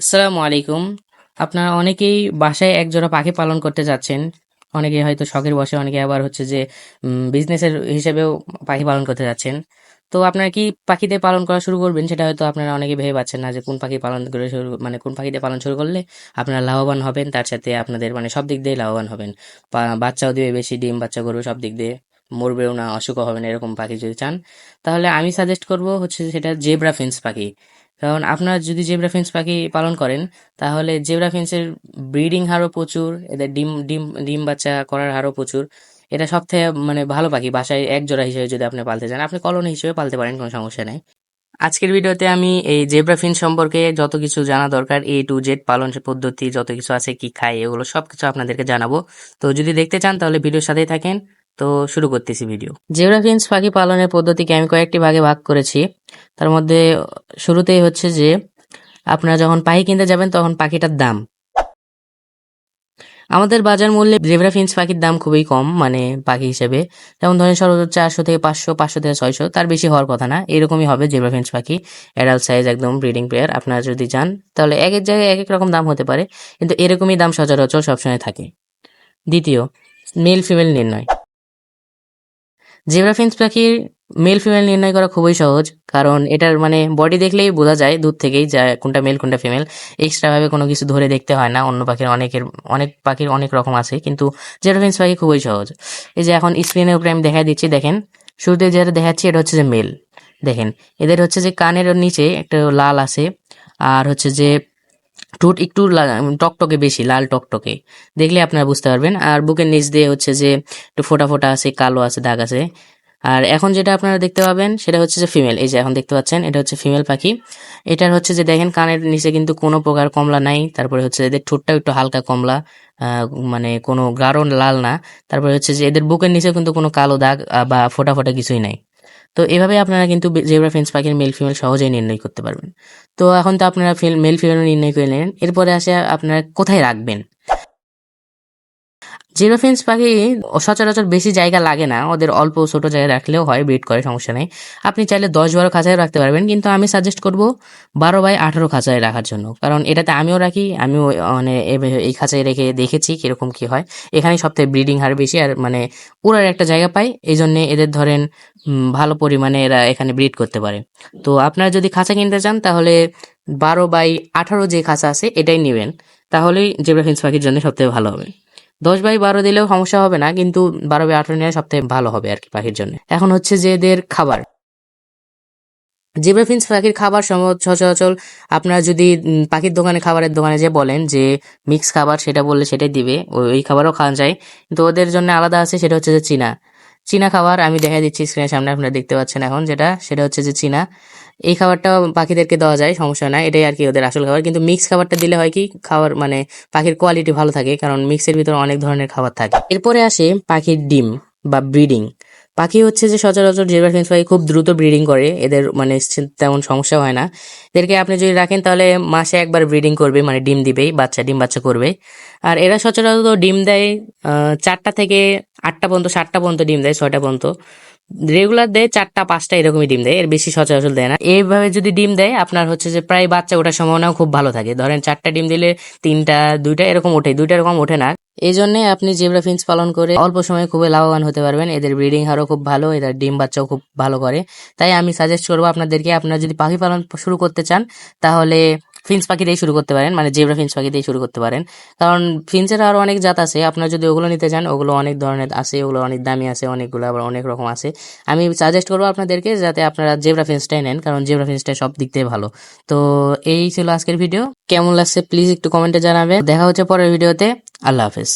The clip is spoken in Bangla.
আসসালামু আলাইকুম। আপনারা অনেকেই বাসায় এক জোড়া পাখি পালন করতে যাচ্ছেন। অনেকে হয়তো শখের বসে অনেকে আবার হচ্ছে যে বিজনেসের হিসেবেও পাখি পালন করতে যাচ্ছেন। তো আপনারা কি পাখিতে পালন করা শুরু করবেন? সেটা হয়তো আপনারা অনেকে ভেবে পাচ্ছেন না যে, কোন পাখি পালন করে শুরু মানে কোন পাখিতে পালন শুরু করলে আপনারা লাভবান হবেন। তার সাথে আপনাদের মানে সব দিক দিয়ে লাভবান হবেন। বাচ্চাও দিবে বেশি, ডিম, বাচ্চা করবে সব দিক দিয়ে। মরবেও না, অসুখও হবে না, এরকম পাখি যদি চান, তাহলে আমি সাজেস্ট করব হচ্ছে সেটা জেব্রা ফিন্স পাখি। কারণ আপনারা যদি জেব্রা ফিন্স পাখি পালন করেন, তাহলে জেব্রা ফিন্সের ব্রিডিং হারও প্রচুর, এদের ডিম ডিম ডিম বাচ্চা করার হারও প্রচুর। এটা সব থেকে মানে ভালো পাখি, বাসায় এক জোড়া হিসেবে যদি আপনি পালতে চান, আপনি কলোনি হিসেবে পালতে পারেন, কোনো সমস্যা নেই। আজকের ভিডিওতে আমি এই জেব্রা ফিন্স সম্পর্কে যত কিছু জানা দরকার এ টু জেড পালন পদ্ধতি, যত কিছু আছে, কি খায়, এগুলো সব কিছু আপনাদেরকে জানাব। তো যদি দেখতে চান, তাহলে ভিডিওর সাথেই থাকেন। তো শুরু করতেছি ভিডিও জেব্রা ফিন্স পাখি পালনের পদ্ধতিকে আমি কয়েকটি ভাগে ভাগ করেছি। তার মধ্যে শুরুতেই হচ্ছে যে, আপনারা যখন পাখি কিনতে যাবেন তখন পাখিটার দাম। আমাদের বাজার মূল্যে জেব্রা ফিন্স পাখির দাম খুবই কম মানে পাখি হিসেবে। যেমন ধরেন সর্বোচ্চ চারশো থেকে পাঁচশো পাঁচশো থেকে ছয়শো, তার বেশি হওয়ার কথা না। এরকমই হবে জেব্রা ফিন্স পাখি। অ্যাডাল্ট সাইজ একদম ব্রিডিং পেয়ার আপনারা যদি যান তাহলে এক এক জায়গায় এক এক রকম দাম হতে পারে। কিন্তু এরকমই দাম সচরাচর সবসময় থাকে। দ্বিতীয়, মেল ফিমেল নির্ণয়। জেব্রা ফিন্স পাখির মেল ফিমেল নির্ণয় করা খুবই সহজ, কারণ এটার মানে বডি দেখলেই বোঝা যায়, দূর থেকেই যা কোনটা মেল কোনটা ফিমেল এক্সট্রাভাবে কোনো কিছু ধরে দেখতে হয় না, অন্য পাখির অনেকের, অনেক পাখির অনেক রকম আছে, কিন্তু জেব্রা ফিন্স পাখি খুবই সহজ। এই যে এখন স্ক্রিনের উপরে আমি দেখাই দিচ্ছি, দেখেন। শুরুতে যেটা দেখাচ্ছি, এটা হচ্ছে যে মেল দেখেন, এদের হচ্ছে যে কানের নিচে একটা লাল আছে, আর হচ্ছে যে ঠোঁট একটু টকটকে বেশি, লাল টকটকে। দেখলে আপনারা বুঝতে পারবেন। আর বুকের নিচ দিয়ে হচ্ছে যে একটু ফোটা ফোটা আছে, কালো আছে, দাগ আছে। আর এখন যেটা আপনারা দেখতে পাবেন, সেটা হচ্ছে যে ফিমেল। এই যে এখন দেখতে পাচ্ছেন, এটা হচ্ছে ফিমেল পাখি। এটার হচ্ছে যে দেখেন, কানের নিচে কিন্তু কোনো প্রকার কমলা নাই। তারপরে হচ্ছে এদের ঠোঁটটাও একটু হালকা কমলা মানে কোনো গাঢ় লাল না। তারপরে হচ্ছে যে এদের বুকের নিচে কিন্তু কোনো কালো দাগ বা ফোটা ফোটা কিছুই নাই। তো এভাবে আপনারা কিন্তু জেব্রা ফেন্স পাখির মেল ফিমেল সহজেই নির্ণয় করতে পারবেন। তো এখন তো আপনারা মেল ফিমেল নির্ণয় করে নেন। এরপরে আসে আপনারা কোথায় রাখবেন? জিরো ফেন্স পাখি সচরাচর বেশি জায়গা লাগে না। ওদের অল্প ছোট জায়গায় রাখলেও হয় ব্রিড করে, সমস্যা নেই। আপনি চাইলে দশ বারো খাঁচায় রাখতে পারবেন, কিন্তু আমি সাজেস্ট করব বারো বাই আঠারো খাঁচায় রাখার জন্য। কারণ এটাতে আমিও রাখি, আমিও মানে এই খাঁচায় রেখে দেখেছি কীরকম কি হয়। এখানে সবথেকে ব্রিডিং হার বেশি, আর মানে উড়ার একটা জায়গা পাই এই জন্যে এদের ধরেন ভালো পরিমাণে এরা এখানে ব্রিড করতে পারে। তো আপনারা যদি খাঁচা কিনতে চান, তাহলে বারো বাই আঠারো যে খাঁচা আছে, এটাই নেবেন। তাহলেই জেব্রা ফিন্স পাখির জন্য সবথেকে ভালো হবে। দশ বাই বারো দিলেও সমস্যা হবে না, কিন্তু বারো বাই আঠারো নেওয়া সবথেকে ভালো হবে আর কি পাখির জন্য। এখন হচ্ছে যে এদের খাবার। জেব্রা ফিন্স পাখির খাবার সচরাচর আপনারা যদি পাখির দোকানে, খাবারের দোকানে যে বলেন যে মিক্স খাবার, সেটা বললে সেটাই দিবে ওই খাবারও খাওয়া যায়। কিন্তু ওদের জন্য আলাদা আছে, সেটা হচ্ছে যে চীনা। চীনা খাবার আমি দেখা দিচ্ছি স্ক্রিনের সামনে, আপনারা দেখতে পাচ্ছেন এখন যেটা, সেটা হচ্ছে যে চীনা। এই খাবারটা পাখিদেরকে দেওয়া যায়, সমস্যা নাই, এটাই আর কি ওদের আসল খাবার। কিন্তু মিক্স খাবারটা দিলে হয় কি, খাবার মানে পাখির কোয়ালিটি ভালো থাকে, কারণ মিক্সের ভিতরে অনেক ধরনের খাবার থাকে। এরপরে আসে পাখির ডিম বা ব্রিডিং পাখি হচ্ছে যে সচরাচর জেব্রা ফিন্স পাখি খুব দ্রুত ব্রিডিং করে, এদের মানে তেমন সমস্যা হয় না। এদেরকে আপনি যদি রাখেন তাহলে মাসে একবার ব্রিডিং করবে মানে ডিম দিবেই বাচ্চা, ডিম বাচ্চা করবে। আর এরা সচরাচর ডিম দেয় চারটা থেকে আটটা পর্যন্ত, সাতটা পর্যন্ত ডিম দেয়, ছয়টা পর্যন্ত। রেগুলার দেয়, চারটা, পাঁচটা এরকমই ডিম দেয়, এর বেশি সচরাচর দেয় না। এইভাবে যদি ডিম দেয়, আপনার হচ্ছে যে প্রায় বাচ্চা ওঠার সম্ভাবনাও খুব ভালো থাকে। ধরেন চারটা ডিম দিলে তিনটা, দুইটা এরকম ওঠে, দুইটা এরকম ওঠে না। এই জন্যে আপনি জেব্রা ফিন্স পালন করে অল্প সময়ে খুবই লাভবান হতে পারবেন। এদের ব্রিডিং হারও খুব ভালো, এদের ডিম বাচ্চাও খুব ভালো করে। তাই আমি সাজেস্ট করব আপনাদেরকে, আপনারা যদি পাখি পালন শুরু করতে চান, তাহলে ফিন্স পাখি দিয়ে শুরু করতে পারেন মানে জেব্রা ফিন্স পাখি দিয়ে শুরু করতে পারেন। কারণ ফিন্সের আরও অনেক জাত আছে, আপনারা যদি ওগুলো নিতে চান, ওগুলো অনেক ধরনের আছে, ওগুলো অনেক দামি আছে, অনেকগুলো আবার অনেক রকম আছে। আমি সাজেস্ট করব আপনাদেরকে যাতে আপনারা জেব্রা ফিন্সটাই নেন, কারণ জেব্রা ফিন্সটাই সব দিক থেকে ভালো। তো এই ছিল আজকের ভিডিও, কেমন লাগছে প্লিজ একটু কমেন্টে জানাবেন। দেখা হচ্ছে পরের ভিডিওতে, আল্লাহ হাফেজ।